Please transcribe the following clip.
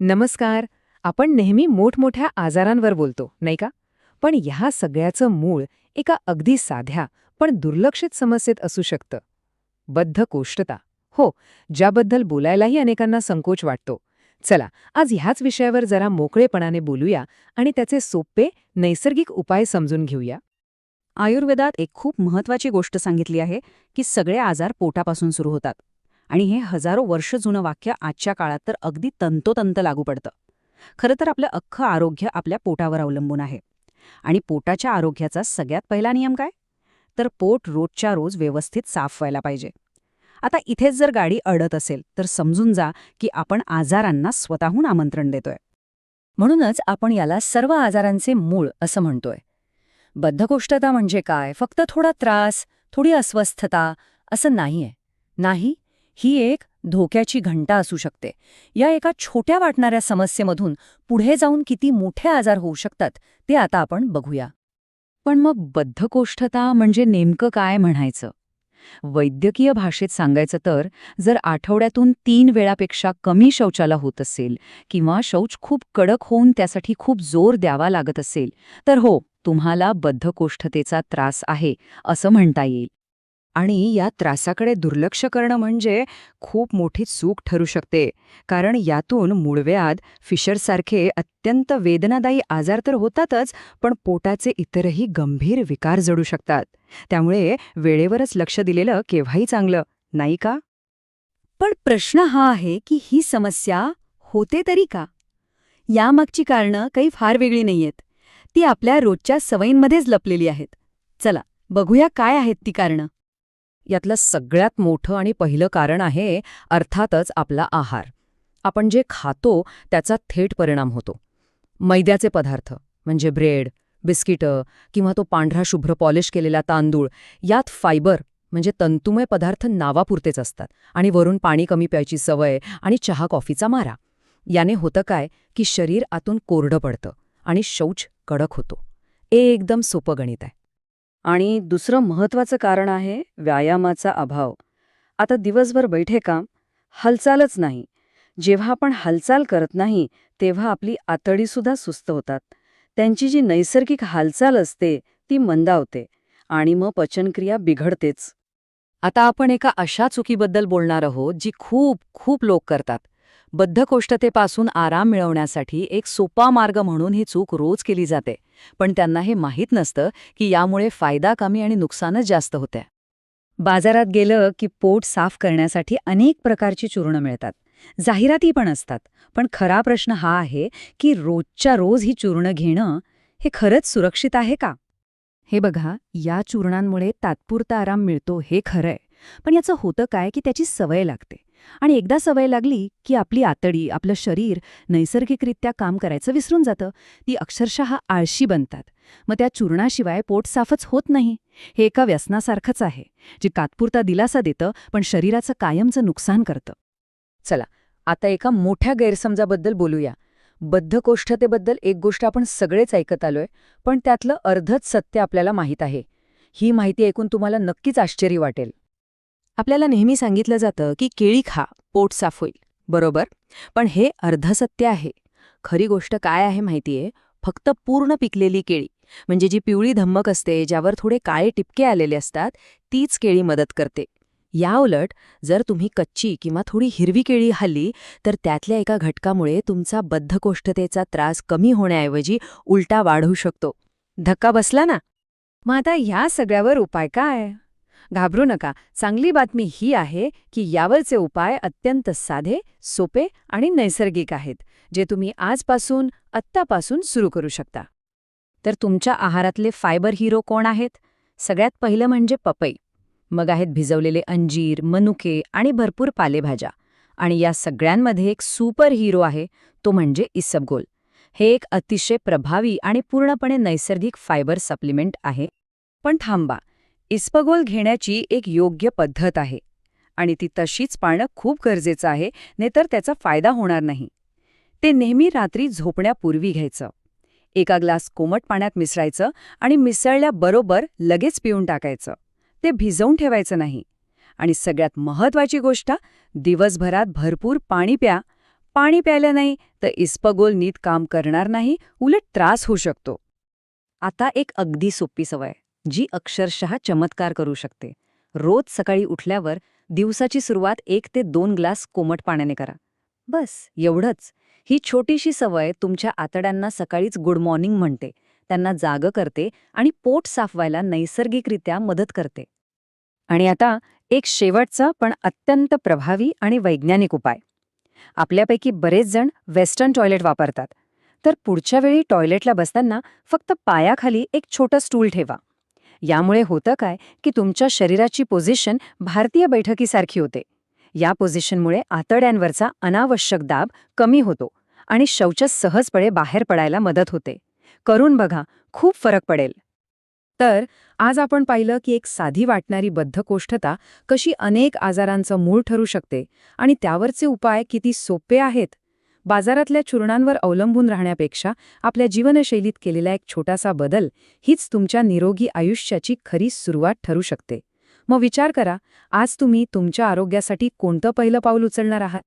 नमस्कार आपण नेहमी मोठमोठ्या आजारांवर बोलतो नाही का? पण ह्या सगळ्याचं मूळ एका अगदी साध्या पण दुर्लक्षित समस्येत असू शकतं. बद्धकोष्ठता. हो ज्याबद्दल बोलायलाही अनेकांना संकोच वाटतो. चला आज ह्याच विषयावर जरा मोकळेपणाने बोलूया आणि त्याचे सोपे नैसर्गिक उपाय समजून घेऊया. आयुर्वेदात एक खूप महत्वाची गोष्ट सांगितली आहे की सगळे आजार पोटापासून सुरू होतात. आणि हे हजारो वर्ष जुनं वाक्य आजच्या काळात तर अगदी तंतोतंत लागू पडतं. खरं तर आपलं अख्खं आरोग्य आपल्या पोटावर अवलंबून आहे. आणि पोटाच्या आरोग्याचा सगळ्यात पहिला नियम काय? तर पोट रोजच्या रोज व्यवस्थित साफ व्हायला पाहिजे. आता इथेच जर गाडी अडत असेल तर समजून जा की आपण आजारांना स्वतःहून आमंत्रण देतोय. म्हणूनच आपण याला सर्व आजारांचे मूळ असं म्हणतोय. बद्धकोष्ठता म्हणजे काय? फक्त थोडा त्रास थोडी अस्वस्थता असं नाहीये. नाही ही एक धोक्याची घंटा असू शकते. या एका छोट्या वाटणाऱ्या समस्येमधून पुढे जाऊन किती मोठे आजार होऊ शकतात ते आता आपण बघूया. पण मग बद्धकोष्ठता म्हणजे नेमकं काय म्हणायचं? वैद्यकीय भाषेत सांगायचं तर जर आठवड्यातून तीन वेळापेक्षा कमी शौचाला होत असेल किंवा शौच खूप कडक होऊन त्यासाठी खूप जोर द्यावा लागत असेल तर हो तुम्हाला बद्धकोष्ठतेचा त्रास आहे असं म्हणता येईल. आणि या त्रासाकडे दुर्लक्ष करणं म्हणजे खूप मोठी चूक ठरू शकते. कारण यातून मूळव्याध फिशरसारखे अत्यंत वेदनादायी आजार तर होतातच पण पोटाचे इतरही गंभीर विकार जडू शकतात. त्यामुळे वेळेवरच लक्ष दिलेलं केव्हाही चांगलं नाही का? पण प्रश्न हा आहे की ही समस्या होते तरी का? यामागची कारणं काही फार वेगळी नाहीयेत. ती आपल्या रोजच्या सवयींमध्येच लपलेली आहेत. चला बघूया काय आहेत ती कारणं. यातलं सगळ्यात मोठं आणि पहिलं कारण आहे अर्थातच आपला आहार. आपण जे खातो त्याचा थेट परिणाम होतो. मैद्याचे पदार्थ म्हणजे ब्रेड बिस्किटं किंवा तो पांढरा शुभ्र पॉलिश केलेला तांदूळ यात फायबर म्हणजे तंतुमय पदार्थ नावापुरतेच असतात आणि वरून पाणी कमी प्यायची सवय आणि चहा कॉफीचा मारा. याने होतं काय की शरीर आतून कोरडं पडतं आणि शौच कडक होतो. ए एकदम सोपं गणित आहे. आणि दुसरं महत्त्वाचं कारण आहे व्यायामाचा अभाव. आता दिवसभर बैठे काम हालचालच नाही. जेव्हा आपण हालचाल करत नाही तेव्हा आपली आतडीसुद्धा सुस्त होतात. त्यांची जी नैसर्गिक हालचाल असते ती मंदावते आणि मग पचनक्रिया बिघडतेच. आता आपण एका अशा चुकीबद्दल बोलणार आहोत जी खूप खूप लोक करतात. बद्धकोष्ठतेपासून आराम मिळवण्यासाठी एक सोपा मार्ग म्हणून ही चूक रोज केली जाते पण त्यांना हे माहीत नसतं की यामुळे फायदा कमी आणि नुकसानच जास्त होत्या. बाजारात गेलं की पोट साफ करण्यासाठी अनेक प्रकारची चूर्ण मिळतात. जाहिराती पण असतात पण खरा प्रश्न हा आहे की रोजच्या रोज ही चूर्ण घेणं हे खरंच सुरक्षित आहे का? हे बघा या चूर्णांमुळे तात्पुरता आराम मिळतो हे खरंय पण याचं होतं काय की त्याची सवय लागते. आणि एकदा सवय लागली की आपली आतडी आपलं शरीर नैसर्गिकरित्या काम करायचं विसरून जातं. ती अक्षरशः आळशी बनतात. मग त्या चूर्णाशिवाय पोट साफच होत नाही. हे एका व्यसनासारखंच आहे जे तात्पुरता दिलासा देतं पण शरीराचं कायमचं नुकसान करतं. चला आता एका मोठ्या गैरसमजाबद्दल बोलूया. बद्धकोष्ठतेबद्दल एक गोष्ट आपण सगळेच ऐकत आलोय पण त्यातलं अर्धच सत्य आपल्याला माहीत आहे. ही माहिती ऐकून तुम्हाला नक्कीच आश्चर्य वाटेल. आपल्याला नेहमी सांगितलं जातं की केळी खा पोट साफ होईल. बरोबर? पण हे अर्धसत्य आहे. खरी गोष्ट काय आहे माहितीये? फक्त पूर्ण पिकलेली केळी म्हणजे जी पिवळी धम्मक असते ज्यावर थोडे काळे टिपके आलेले असतात तीच केळी मदत करते. याउलट जर तुम्ही कच्ची किंवा थोडी हिरवी केळी हल्ली तर त्यातल्या एका घटकामुळे तुमचा बद्धकोष्ठतेचा त्रास कमी होण्याऐवजी उलटा वाढू शकतो. धक्का बसला ना? मग आता ह्या सगळ्यावर उपाय काय? घाबरू नका. चांगली बातमी ही आहे की यावरचे उपाय अत्यंत साधे सोपे आणि नैसर्गिक आहेत जे तुम्ही आजपासून आत्तापासून सुरू करू शकता. तर तुमच्या आहारातले फायबर हिरो कोण आहेत? सगळ्यात पहिलं म्हणजे पपई. मग आहेत भिजवलेले अंजीर मनुके आणि भरपूर पालेभाज्या. आणि या सगळ्यांमध्ये एक सुपर हिरो आहे तो म्हणजे इसबगोल हे एक अतिशय प्रभावी आणि पूर्णपणे नैसर्गिक फायबर सप्लिमेंट आहे. पण थांबा इस्पगोल घेण्याची एक योग्य पद्धत आहे. आणि ती तशीच पाळणं खूप गरजेचं आहे नाहीतर त्याचा फायदा होणार नाही. ते नेहमी रात्री झोपण्यापूर्वी घ्यायचं. एका ग्लास कोमट पाण्यात मिसळायचं आणि मिसळल्याबरोबर लगेच पिऊन टाकायचं. ते भिजवून ठेवायचं नाही. आणि सगळ्यात महत्वाची गोष्ट दिवसभरात भरपूर पाणी प्या. पाणी प्यायलं नाही तर इस्पगोल नीट काम करणार नाही उलट त्रास होऊ शकतो. आता एक अगदी सोपी सवय. जी अक्षरशः चमत्कार करू शकते. रोज सकाळी उठल्यावर दिवसाची सुरुवात एक ते दोन ग्लास कोमट पाण्याने करा. बस एवढंच. ही छोटीशी सवय तुमच्या आतड्यांना सकाळीच गुड मॉर्निंग म्हणते. त्यांना जाग करते आणि पोट साफ व्हायला नैसर्गिकरित्या मदत करते. आणि आता एक शेवटचा पण अत्यंत प्रभावी आणि वैज्ञानिक उपाय. आपल्यापैकी बरेच जण वेस्टर्न टॉयलेट वापरतात. तर पुढच्या वेळी टॉयलेटला बसताना फक्त पायाखाली एक छोटं स्टूल ठेवा. यामुळे होतं काय की तुमच्या शरीराची पोझिशन भारतीय बैठकीसारखी होते. या पोझिशनमुळे आतड्यांवरचा अनावश्यक दाब कमी होतो आणि शौच सहजपणे बाहेर पडायला मदत होते. करून बघा खूप फरक पडेल. तर आज आपण पाहिलं की एक साधी वाटणारी बद्धकोष्ठता कशी अनेक आजारांचं मूळ ठरू शकते आणि त्यावरचे उपाय किती सोपे आहेत? बाजारातल्या चूर्णांवर अवलंबून राहण्यापेक्षा आपल्या जीवनशैलीत केलेला एक छोटासा बदल हीच तुमच्या निरोगी आयुष्याची खरी सुरुवात ठरू शकते. मग विचार करा आज तुम्ही तुमच्या आरोग्यासाठी कोणतं पहिलं पाऊल उचलणार आहात?